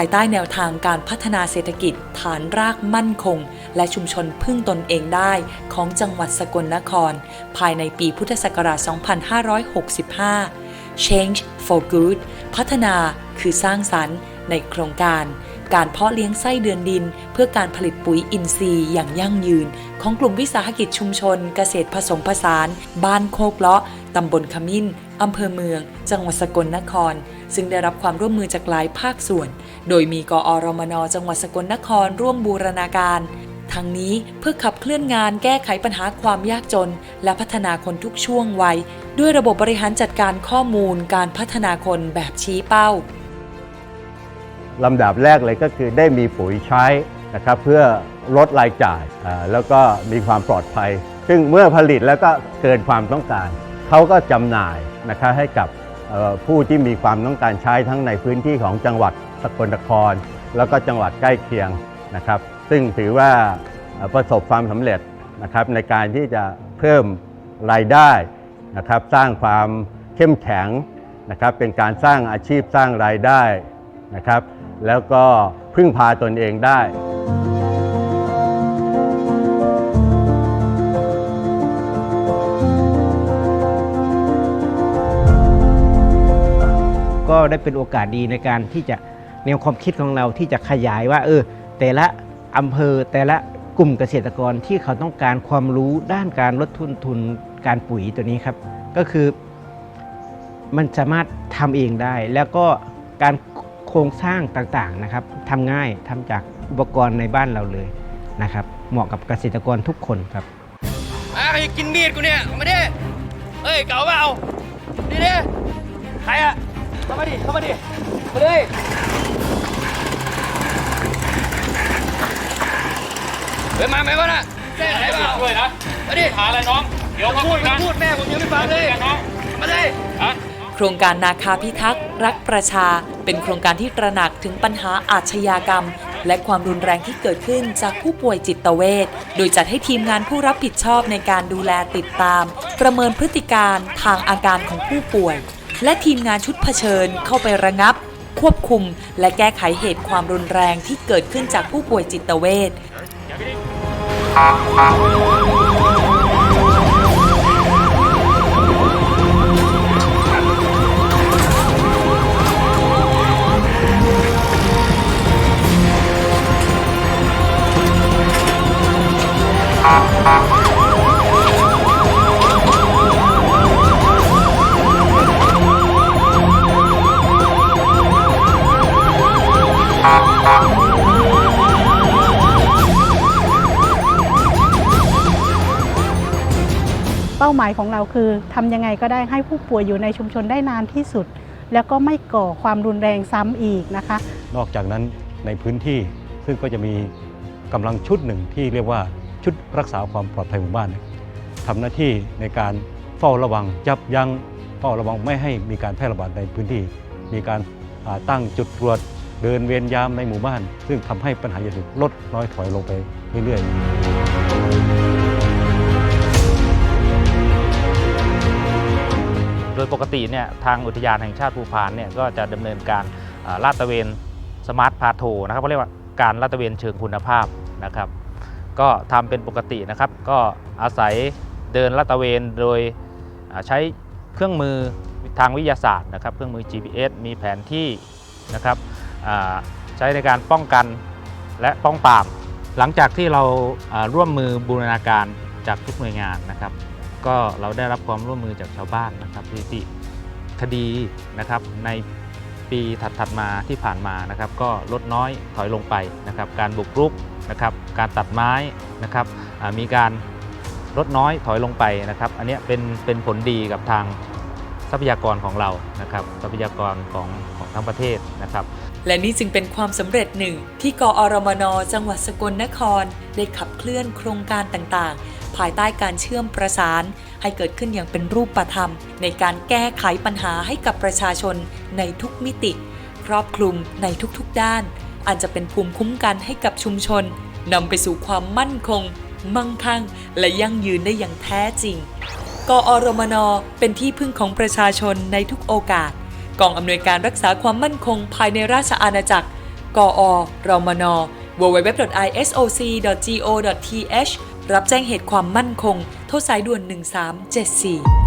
ายใต้แนวทางการพัฒนาเศรษฐกิจฐานรากมั่นคง และชุมชนพึ่งตนเองได้ของจังหวัดสกลนคร ภายในปีพุทธศักราช 2565 Change for Good พัฒนาคือสร้างสรรค์ในโครงการ การเพาะเลี้ยงไส้เดือนดิน เพื่อการผลิตปุ๋ยอินทรีย์อย่างยั่งยืน ของกลุ่มวิสาหกิจชุมชน เกษตรผสมผสาน บ้านโคกเลาะตำบลขมิ้นอำเภอเมือง จังหวัดสกลนคร ซึ่งได้รับความร่วมมือจากหลายภาคส่วน โดยมีกอรมนจังหวัดสกลนคร ร่วมบูรณาการทั้งนี้เพื่อขับเคลื่อนงานแก้ไขปัญหาความยากจน และพัฒนาคนทุกช่วงวัย ด้วยระบบบริหารจัดการข้อมูลการพัฒนาคนแบบชี้เป้า ลำดับแรกเลยก็คือได้มีปุ๋ยใช้นะครับเพื่อลดรายจ่ายแล้วก็มีความปลอดภัย ซึ่งเมื่อผลิตแล้วก็เกินความต้องการ เขาก็จำหน่ายนะครับให้กับผู้ที่มีความต้องการใช้ทั้งในพื้นที่ของจังหวัดสกลนคร แล้วก็จังหวัดใกล้เคียงนะครับ ซึ่งถือว่าประสบความสำเร็จนะครับในการที่จะเพิ่มรายได้นะครับ สร้างความเข้มแข็งนะครับ เป็นการสร้างอาชีพสร้างรายได้ นะครับ แล้วก็พึ่งพาตนเองได้ ก็ได้เป็นโอกาสดีในการที่จะแนวความคิดของเราที่จะขยายว่า เออ แต่ละอำเภอแต่ละกลุ่มเกษตรกรที่เขาต้องการความรู้ด้านการลดทุนทุนการปุ๋ยตัวนี้ครับ ก็คือมันสามารถทำเองได้ แล้วก็การ ครงสร้างต่างๆนะครับทำง่ายทำจากอุปกรณ์ในบ้านเราเลยนะครับ เหมาะกับเกษตรกรทุกคนครับอะใครกินมีดกูเนี่ยเอามาดิเฮ้ยเก่าเปล่านี่ดิใครอะเข้ามาดิเข้ามาดิมาดิเฮ้ยมาไหมวะน่ะแม่ไหนเปล่าด้วยนะมาดิหาอะไรน้องเดี๋ยวพูดพูดแม่ผมยังไม่ฟังเลยน้องมาเลยอะโครงการนาคาพิทักษ์รักประชา เป็นโครงการที่ตระหนักถึงปัญหาอาชญากรรม และความรุนแรงที่เกิดขึ้นจากผู้ป่วยจิตเวชโดยจัดให้ทีมงานผู้รับผิดชอบในการดูแลติดตาม ประเมินพฤติการทางอาการของผู้ป่วย และทีมงานชุดเผชิญเข้าไประงับ ควบคุม และแก้ไขเหตุความรุนแรงที่เกิดขึ้นจากผู้ป่วยจิตเวช เป้าหมายของเราคือทำยังไงก็ได้ให้ผู้ป่วยอยู่ในชุมชนได้นานที่สุด แล้วก็ไม่ก่อความรุนแรงซ้ำอีกนะคะ นอกจากนั้นในพื้นที่ซึ่งก็จะมีกำลังชุดหนึ่งที่เรียกว่าชุดรักษาความปลอดภัยหมู่บ้านทำหน้าที่ในการเฝ้าระวังยับยั้งเฝ้าระวังไม่ให้มีการแพร่ระบาดในพื้นที่ มีการาตั้งจุดตรวจเดินเวียนยามในหมู่บ้าน ซึ่งทำให้ปัญหายาเสพติดลดน้อยถอยลงไปเรื่อยๆ ยปกติเนี่ยทางอุทยานแห่งชาติภูพานเนี่ยก็จะดำเนินการลาดตระเวนสมาร์ทพาโทนะครับเขาเรียกว่าการลาดตระเวนเชิงคุณภาพนะครับก็ทำเป็นปกตินะครับ ก็อาศัยเดินลาดตระเวนโดยใช้เครื่องมือทางวิทยาศาสตร์นะครับ เครื่องมือ GPS มีแผนที่นะครับใช้ในการป้องกันและป้องปราม หลังจากที่เราร่วมมือบูรณาการจากทุกหน่วยงานนะครับ ก็เราได้รับความร่วมมือจากชาวบ้านนะครับสถิติคดีนะครับในปีถัดๆมาที่ผ่านมานะครับ ก็ลดน้อยถอยลงไปนะครับ การบุกรุกนะครับ การตัดไม้นะครับมีการลดน้อยถอยลงไปนะครับ อันนี้เป็นเป็นผลดีกับทางทรัพยากรของเรานะครับ ทรัพยากรของของทั้งประเทศนะครับ และนี่จึงเป็นความสำเร็จหนึ่งที่กอรมนจังหวัดสกลนคร ได้ขับเคลื่อนโครงการต่างๆ ภายใต้การเชื่อมประสาน ให้เกิดขึ้นอย่างเป็นรูปธรรม ในการแก้ไขปัญหาให้กับประชาชนในทุกมิติ ครอบคลุมในทุกๆด้าน อันจะเป็นภูมิคุ้มกันให้กับชุมชนนำไปสู่ความมั่นคง มั่งคั่ง และยั่งยืนได้อย่างแท้จริง กอรมนเป็นที่พึ่งของประชาชนในทุกโอกาส กองอำนวยการรักษาความมั่นคงภายในราชอาณาจักร กอรมน www.isoc.go.th รับแจ้งเหตุความมั่นคง โทรสายด่วน 1374